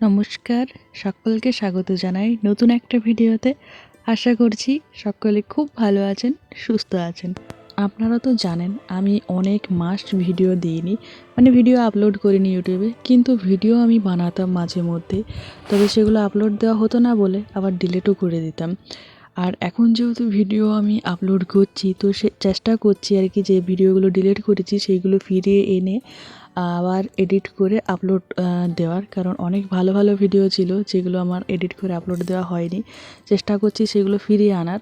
নমস্কার, সকলকে স্বাগত জানাই নতুন একটা ভিডিওতে। আশা করছি সকলে খুব ভালো আছেন, সুস্থ আছেন। আপনারা তো জানেন, আমি অনেক মাস ভিডিও দিইনি। মানে ভিডিও আপলোড করিনি ইউটিউবে, কিন্তু ভিডিও আমি বানাতাম মাঝে মধ্যে। তবে সেগুলো আপলোড দেওয়া হতো না বলে আবার ডিলেটও করে দিতাম। আর এখন যেহেতু ভিডিও আমি আপলোড করছি, তো সে চেষ্টা করছি আর কি যে ভিডিওগুলো ডিলিট করেছি সেইগুলো ফিরিয়ে এনে আবার এডিট করে আপলোড দেওয়ার। কারণ অনেক ভালো ভালো ভিডিও ছিল যেগুলো আমার এডিট করে আপলোড দেওয়া হয়নি। চেষ্টা করছি সেগুলো ফিরিয়ে আনার।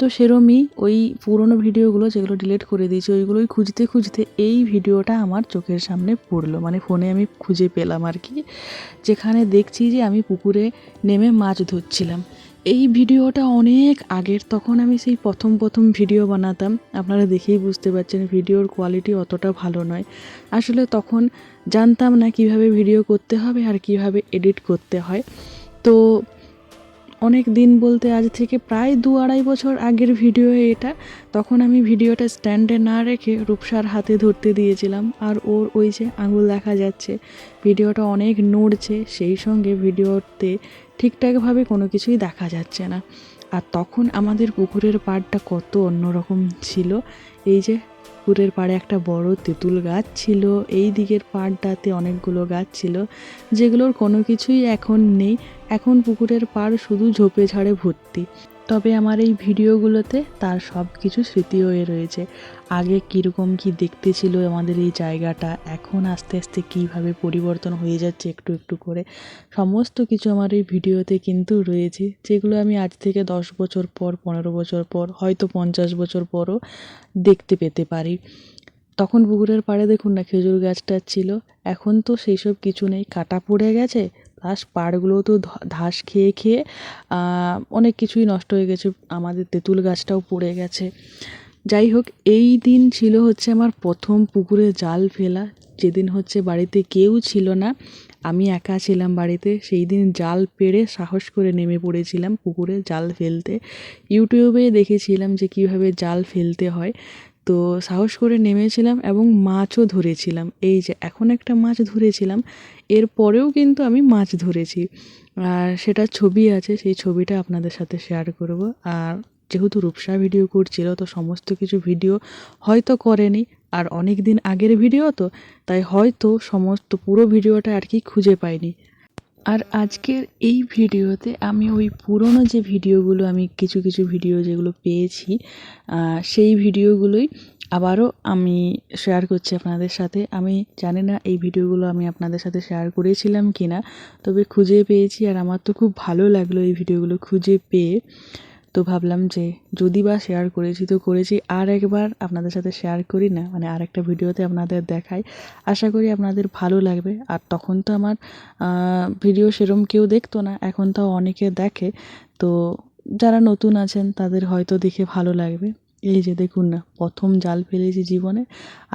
তো সেরমই ওই পুরনো ভিডিওগুলো যেগুলো ডিলিট করে দিয়েছি, ওইগুলোই খুঁজতে খুঁজতে এই ভিডিওটা আমার চোখের সামনে পড়ল। মানে ফোনে আমি খুঁজে পেলাম আর কি। যেখানে দেখছি যে আমি পুকুরে নেমে মাছ ধরছিলাম। এই ভিডিওটা অনেক আগের, তখন আমি সেই প্রথম প্রথম ভিডিও বানাতাম। আপনারা দেখেই বুঝতে পারছেন ভিডিওর কোয়ালিটি অতটা ভালো নয়। আসলে তখন জানতাম না কীভাবে ভিডিও করতে হবে আর কীভাবে এডিট করতে হয়। তো অনেক দিন বলতে আজ থেকে প্রায় দু আড়াই বছর আগের ভিডিও এটা। তখন আমি ভিডিওটা স্ট্যান্ডে না রেখে রূপসার হাতে ধরতে দিয়েছিলাম। আর ওর ওই যে আঙুল দেখা যাচ্ছে, ভিডিওটা অনেক নড়ছে, সেই সঙ্গে ভিডিওতে ঠিকঠাকভাবে কোনো কিছুই দেখা যাচ্ছে না। আর তখন আমাদের পুকুরের পাড়টা কত অন্যরকম ছিল। এই যে পুকুরের পাড়ে একটা বড় তেঁতুল গাছ ছিল, এই দিকের পাড়টাতে অনেকগুলো গাছ ছিল, যেগুলোর কোনো কিছুই এখন নেই। এখন পুকুরের পাড় শুধু ঝোপে ঝাড়ে ভর্তি। তবে আমার এই ভিডিওগুলোতে তার সব কিছু স্মৃতি হয়ে রয়েছে। আগে কীরকম কি দেখতে ছিল আমাদের এই জায়গাটা, এখন আস্তে আস্তে কীভাবে পরিবর্তন হয়ে যাচ্ছে একটু একটু করে, সমস্ত কিছু আমার এই ভিডিওতে কিন্তু রয়েছে, যেগুলো আমি আজ থেকে দশ বছর পর, পনেরো বছর পর, হয়তো পঞ্চাশ বছর পরও দেখতে পেতে পারি। তখন পুকুরের পাড়ে দেখুন না খেজুর গাছটা ছিল, এখন তো সেই সব কিছু নেই, কাটা পড়ে গেছে প্লাস পাড়গুলোও তো ধাস খেয়ে খেয়ে অনেক কিছুই নষ্ট হয়ে গেছে। আমাদের তেঁতুল গাছটাও পড়ে গেছে। যাই হোক, এই দিন ছিল হচ্ছে আমার প্রথম পুকুরে জাল ফেলা। যেদিন হচ্ছে বাড়িতে কেউ ছিল না, আমি একা ছিলাম বাড়িতে। সেই দিন জাল পেড়ে সাহস করে নেমে পড়েছিলাম পুকুরে জাল ফেলতে। ইউটিউবে দেখেছিলাম যে কীভাবে জাল ফেলতে হয়। তো সাহস করে নেমেছিলাম এবং মাছও ধরেছিলাম। এই যে, এখন একটা মাছ ধরেছিলাম। এর পরেও কিন্তু আমি মাছ ধরেছি। আর সেটা ছবি আছে, সেই ছবিটা আপনাদের সাথে শেয়ার করব। আর যেহেতু রূপসা ভিডিও করছিল, তো সমস্ত কিছু ভিডিও হয়তো করেনি। আর অনেক দিন আগের ভিডিও তো, তাই হয়তো সমস্ত পুরো ভিডিওটা আর কি খুঁজে পাইনি। আর আজকের এই ভিডিওতে আমি ওই পুরনো যে ভিডিওগুলো, আমি কিছু কিছু ভিডিও যেগুলো পেয়েছি সেই ভিডিওগুলোই আবারও আমি শেয়ার করছি আপনাদের সাথে। আমি জানি না এই ভিডিওগুলো আমি আপনাদের সাথে শেয়ার করেছিলাম কি না তবে খুঁজে পেয়েছি আর আমার তো খুব ভালো লাগল এই ভিডিওগুলো খুঁজে পেয়ে। তো ভাবলাম যে যদি বা শেয়ার করেছি, তো করেছি। আর একবার আপনাদের সাথে শেয়ার করি না মানে আর একটা ভিডিওতে আপনাদের দেখাই। আশা করি আপনাদের ভালো লাগবে। আর তখন তো আমার ভিডিও সেরম কেউ দেখতো না, এখন তাও অনেকে দেখে। তো যারা নতুন আছেন, তাদের হয়তো দেখে ভালো লাগবে। এই যে দেখুন না, প্রথম জাল ফেলেছি জীবনে।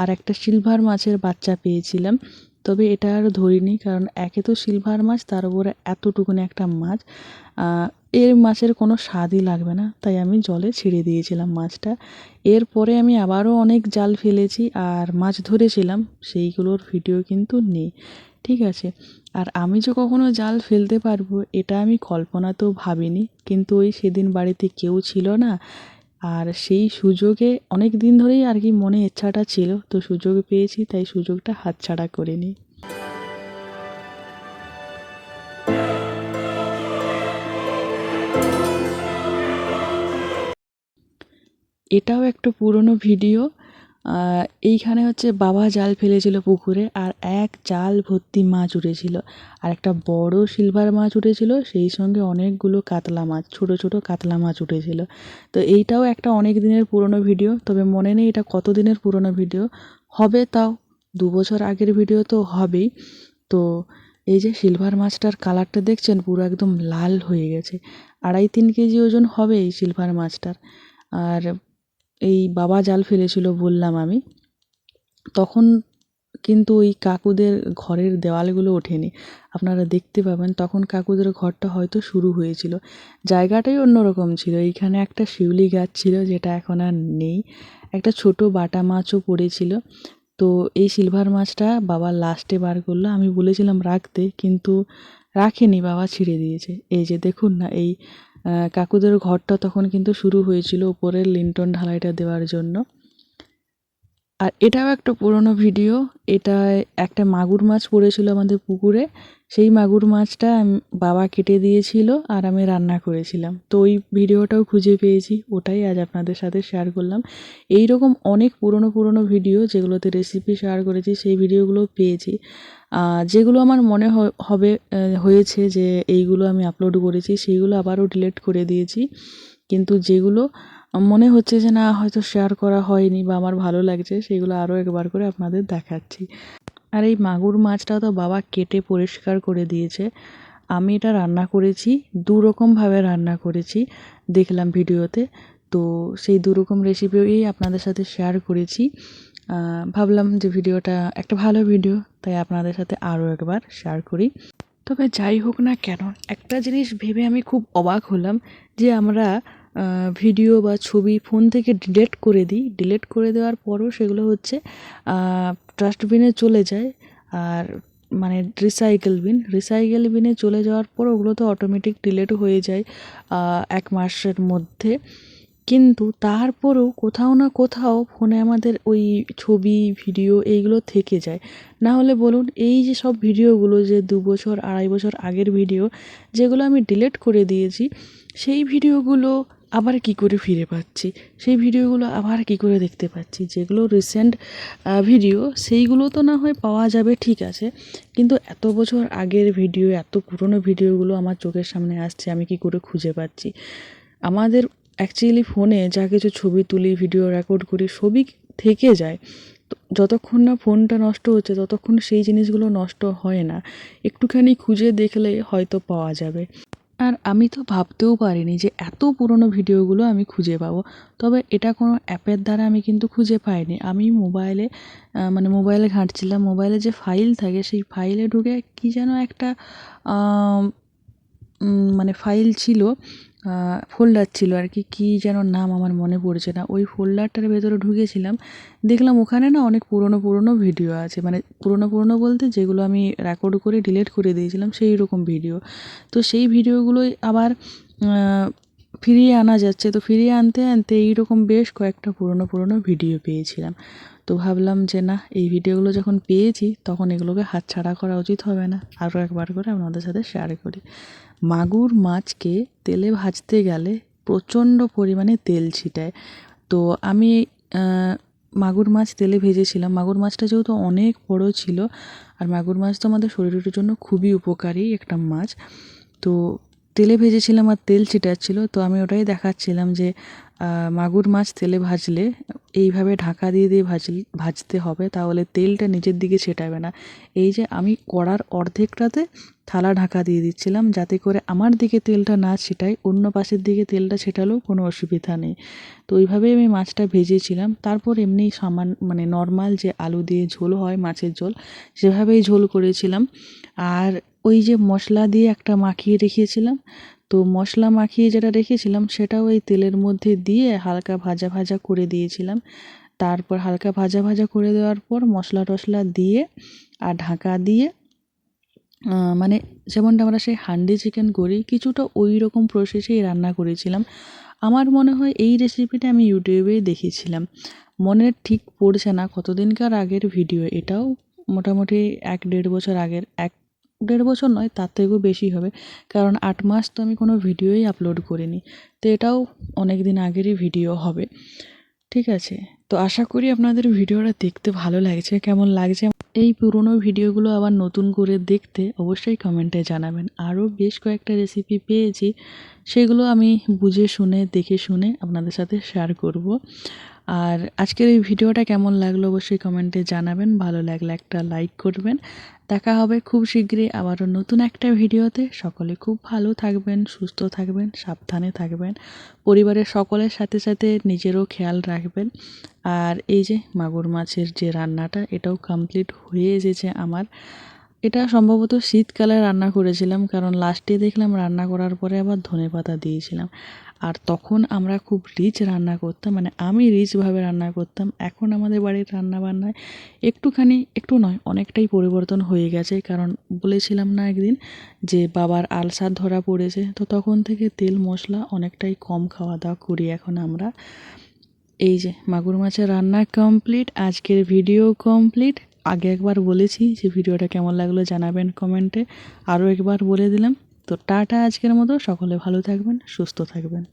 আর একটা সিলভার মাছের বাচ্চা পেয়েছিলাম। তবে এটা আর ধরিনি, কারণ একে তো সিলভার মাছ, তার উপরে এতটুকুনি একটা মাছ। এর মাছের কোনো স্বাদই লাগবে না, তাই আমি জলে ছেড়ে দিয়েছিলাম মাছটা। এরপরে আমি আবারও অনেক জাল ফেলেছি আর মাছ ধরেছিলাম, সেইগুলোর ভিডিও কিন্তু নেই, ঠিক আছে। আর আমি যে কখনো জাল ফেলতে পারব, এটা আমি কল্পনাতেও ভাবিনি, কিন্তু ওই সেদিন বাড়িতে কেউ ছিল না, আর সেই সুযোগে অনেক দিন ধরেই আর কি মনে ইচ্ছাটা ছিল, তো সুযোগ পেয়েছি, তাই সুযোগটা হাতছাড়া করিনি। এটাও একটা পুরনো ভিডিও। এইখানে হচ্ছে বাবা জাল ফেলেছিল পুকুরে আর এক জাল ভর্তি মাছ উঠেছিল। আর একটা বড় সিলভার মাছ উঠেছিল, সেই সঙ্গে অনেকগুলো কাতলা মাছ, ছোট ছোট কাতলা মাছ উঠেছিল। তো এইটাও একটা অনেক দিনের পুরনো ভিডিও, তবে মনে নেই এটা কত দিনের পুরনো ভিডিও। হবে তাও দু বছর আগের ভিডিও তো হবেই। তো এই যে সিলভার মাছটার কালারটা দেখছেন, পুরো একদম লাল হয়ে গেছে। আড়াই তিন কেজি ওজন হবে এই সিলভার মাছটার। আর এই বাবা জাল ফেলেছিল বললাম আমি। তখন কিন্তু ওই কাকুদের ঘরের দেওয়ালগুলো ওঠেনি। আপনারা দেখতে পাবেন, তখন কাকুদের ঘরটা হয়তো শুরু হয়েছিল। জায়গাটাই অন্যরকম ছিল। এইখানে একটা শিউলি গাছ ছিল যেটা এখন আর নেই। একটা ছোট বাটা মাছও পড়েছিল। তো এই সিলভার মাছটা বাবা লাস্টে বার করল। আমি বলেছিলাম রাখতে কিন্তু রাখেনি। বাবা ছিঁড়ে দিয়েছে। এই যে দেখুন না, এই কাকুদের ঘরটা তখন কিন্তু শুরু হয়েছিল উপরের লিন্টন ঢালাইটা দেওয়ার জন্য। আর এটাও একটা পুরনো ভিডিও। এটা একটা মাগুর মাছ পড়েছিল আমাদের পুকুরে। সেই মাগুর মাছটা বাবা কেটে দিয়েছিল আর আমি রান্না করেছিলাম। তো ওই ভিডিওটাও খুঁজে পেয়েছি, ওটাই আজ আপনাদের সাথে শেয়ার করলাম। এই রকম অনেক পুরনো পুরনো ভিডিও যেগুলোতে রেসিপি শেয়ার করেছি, সেই ভিডিওগুলো পেয়েছি। যেগুলো আমার মনে হবে হয়েছে যে এইগুলো আমি আপলোড করেছি, সেইগুলো আবারও ডিলিট করে দিয়েছি। কিন্তু যেগুলো মনে হচ্ছে যে না, হয়তো শেয়ার করা হয়নি বা আমার ভালো লাগছে, সেগুলো আরও একবার করে আপনাদের দেখাচ্ছি। আর এই মাগুর মাছটা তো বাবা কেটে পরিষ্কার করে দিয়েছে। আমি এটা রান্না করেছি দু রকমভাবে রান্না করেছি দেখলাম ভিডিওতে। তো সেই দু রকম রেসিপিই আপনাদের সাথে শেয়ার করেছি। ভাবলাম যে ভিডিওটা একটা ভালো ভিডিও, তাই আপনাদের সাথে আরও একবার শেয়ার করি। তবে যাই হোক না কেন, একটা জিনিস ভেবে আমি খুব অবাক হলাম যে আমরা ভিডিও বা ছবি ফোন থেকে ডিলেট করে দিই। ডিলেট করে দেওয়ার পরও সেগুলো হচ্ছে ডাস্টবিনে চলে যায় আর মানে রিসাইকেল বিন রিসাইকেল বিনে চলে যাওয়ার পর ওগুলো তো অটোমেটিক ডিলেট হয়ে যায় এক মাসের মধ্যে। কিন্তু তারপরেও কোথাও না কোথাও ফোনে আমাদের ওই ছবি ভিডিও এইগুলো থেকে যায়। না হলে বলুন, এই যে সব ভিডিওগুলো যে দু বছর, আড়াই বছর আগের ভিডিও যেগুলো আমি ডিলিট করে দিয়েছি, সেই ভিডিওগুলো আবার কি করে ফিরে পাচ্ছি? সেই ভিডিওগুলো আবার কি করে দেখতে পাচ্ছি? যেগুলো রিসেন্ট ভিডিও সেইগুলো তো না হয় পাওয়া যাবে, ঠিক আছে। কিন্তু এত বছর আগের ভিডিও এত পুরনো ভিডিওগুলো আমার চোখের সামনে আসছে, আমি কি করে খুঁজে পাচ্ছি? আমাদের অ্যাকচুয়ালি ফোনে যা কিছু ছবি তুলি ভিডিও রেকর্ড করি, সবই থেকে যায়। যতক্ষণ না ফোনটা নষ্ট হচ্ছে, ততক্ষণ সেই জিনিসগুলো নষ্ট হয় না। একটুখানি খুঁজে দেখলে হয়তো পাওয়া যাবে। আর আমি তো ভাবতেও পারিনি যে এত পুরনো ভিডিওগুলো আমি খুঁজে পাবো। তবে এটা কোনো অ্যাপের দ্বারা আমি কিন্তু খুঁজে পাইনি। আমি মোবাইলে মানে মোবাইলে ঘাঁটছিলাম। মোবাইলে যে ফাইল থাকে, সেই ফাইলে ঢুকে কী যেন একটা মানে ফাইল ছিল। ফোল্ডার ছিল আর কি, কী যেন নাম আমার মনে পড়ছে না। ওই ফোল্ডারটার ভেতরে ঢুকেছিলাম, দেখলাম ওখানে না অনেক পুরনো পুরনো ভিডিও আছে। মানে পুরনো পুরনো বলতে যেগুলো আমি রেকর্ড করে ডিলিট করে দিয়েছিলাম সেই রকম ভিডিও। তো সেই ভিডিওগুলোই আবার ফিরিয়ে আনা যাচ্ছে। তো ফিরিয়ে আনতে আনতে এইরকম বেশ কয়েকটা পুরনো পুরনো ভিডিও পেয়েছিলাম। তো ভাবলাম যে না, এই ভিডিওগুলো যখন পেয়েছি, তখন এগুলোকে হাতছাড়া করা উচিত হবে না। আরও একবার করে আপনাদের সাথে শেয়ার করি। মাগুর মাছকে তেলে ভাজতে গেলে প্রচণ্ড পরিমাণে তেল ছিটায়। তো আমি মাগুর মাছ তেলে ভেজেছিলাম। মাগুর মাছটা যেহেতু অনেক বড় ছিল, আর মাগুর মাছ তো আমাদের শরীরের জন্য খুবই উপকারী একটা মাছ, তো তেলে ভেজেছিলাম আর তেল ছিটাচ্ছিল। তো আমি ওটাই দেখাচ্ছিলাম যে মাগুর মাছ তেলে ভাজলে এইভাবে ঢাকা দিয়ে দিয়ে ভাজ, ভাজতে হবে, তাহলে তেলটা নিচের দিকে ছেটাবে না। এই যে আমি কড়ার অর্ধেকটাতে থালা ঢাকা দিয়ে দিচ্ছিলাম, যাতে করে আমার দিকে তেলটা না ছিটায়, অন্য পাশের দিকে তেলটা ছেটালেও কোনো অসুবিধা নেই। তো ওইভাবেই আমি মাছটা ভেজেছিলাম। তারপর এমনি সামান মানে নর্মাল যে আলু দিয়ে ঝোল হয়, মাছের ঝোল, সেভাবেই ঝোল করেছিলাম। আর ওই যে মশলা দিয়ে একটা মাখিয়ে রেখেছিলাম তো মশলা মাখিয়ে যেটা রেখেছিলাম সেটাও ওই তেলের মধ্যে দিয়ে হালকা ভাজা ভাজা করে দিয়েছিলাম। তারপর হালকা ভাজা ভাজা করে দেওয়ার পর মশলা টশলা দিয়ে আর ঢাকা দিয়ে মানে যেমনটা আমরা সেই হান্ডি চিকেন করি, কিছুটা ওই রকম প্রসেসেই রান্না করেছিলাম। আমার মনে হয় এই রেসিপিটা আমি ইউটিউবেই দেখেছিলাম। মনে ঠিক পড়ছে না কতদিনকার আগের ভিডিও এটাও মোটামুটি এক দেড় বছর আগের, এক দেড় বছর নয়, তার থেকেও বেশি হবে। কারণ আট মাস তো আমি কোনো ভিডিওই আপলোড করিনি। তো এটাও অনেক দিন আগেরই ভিডিও হবে। ঠিক আছে? তো আশা করি আপনাদের ভিডিওটা দেখতে ভালো লাগছে, কেমন লাগছে। এই পুরনো ভিডিওগুলো আবার নতুন করে দেখতে অবশ্যই কমেন্টে জানাবেন। আরও বেশ কয়েকটা রেসিপি পেয়েছি, সেগুলো আমি বুঝে শুনে, দেখে শুনে আপনাদের সাথে শেয়ার করব। আর আজকের এই ভিডিওটা কেমন লাগল অবশ্যই কমেন্টে জানাবেন। ভালো লাগলে একটা লাইক করবেন। দেখা হবে খুব শীঘ্রই আবারও নতুন একটা ভিডিওতে। সকলে খুব ভালো থাকবেন, সুস্থ থাকবেন, সাবধানে থাকবেন। পরিবারের সকলের সাথে সাথে নিজেরও খেয়াল রাখবেন। আর এই যে মাগুর মাছের যে রান্নাটা, এটাও কমপ্লিট হয়ে এসেছে আমার। এটা সম্ভবত শীতকালে রান্না করেছিলাম, কারণ লাস্টে দেখলাম রান্না করার পরে আবার ধনে পাতা দিয়েছিলাম। আর তখন আমরা খুব রিচ রান্না করতাম মানে আমি রিচভাবে রান্না করতাম। এখন আমাদের বাড়ির রান্না বান্নায় একটুখানি, একটু নয়, অনেকটাই পরিবর্তন হয়ে গেছে। কারণ বলেছিলাম না একদিন যে বাবার আলসার ধরা পড়েছে, তো তখন থেকে তেল মশলা অনেকটাই কম খাওয়া দাওয়া করি এখন আমরা। এই যে মাগুর মাছের রান্না কমপ্লিট আজকের ভিডিও কমপ্লিট আগে একবার বলেছি যে ভিডিওটা কেমন লাগল জানাবেন কমেন্টে আরও একবার বলে দিলাম। তো টাটা আজকের মতো। সকলে ভালো থাকবেন সুস্থ থাকবেন।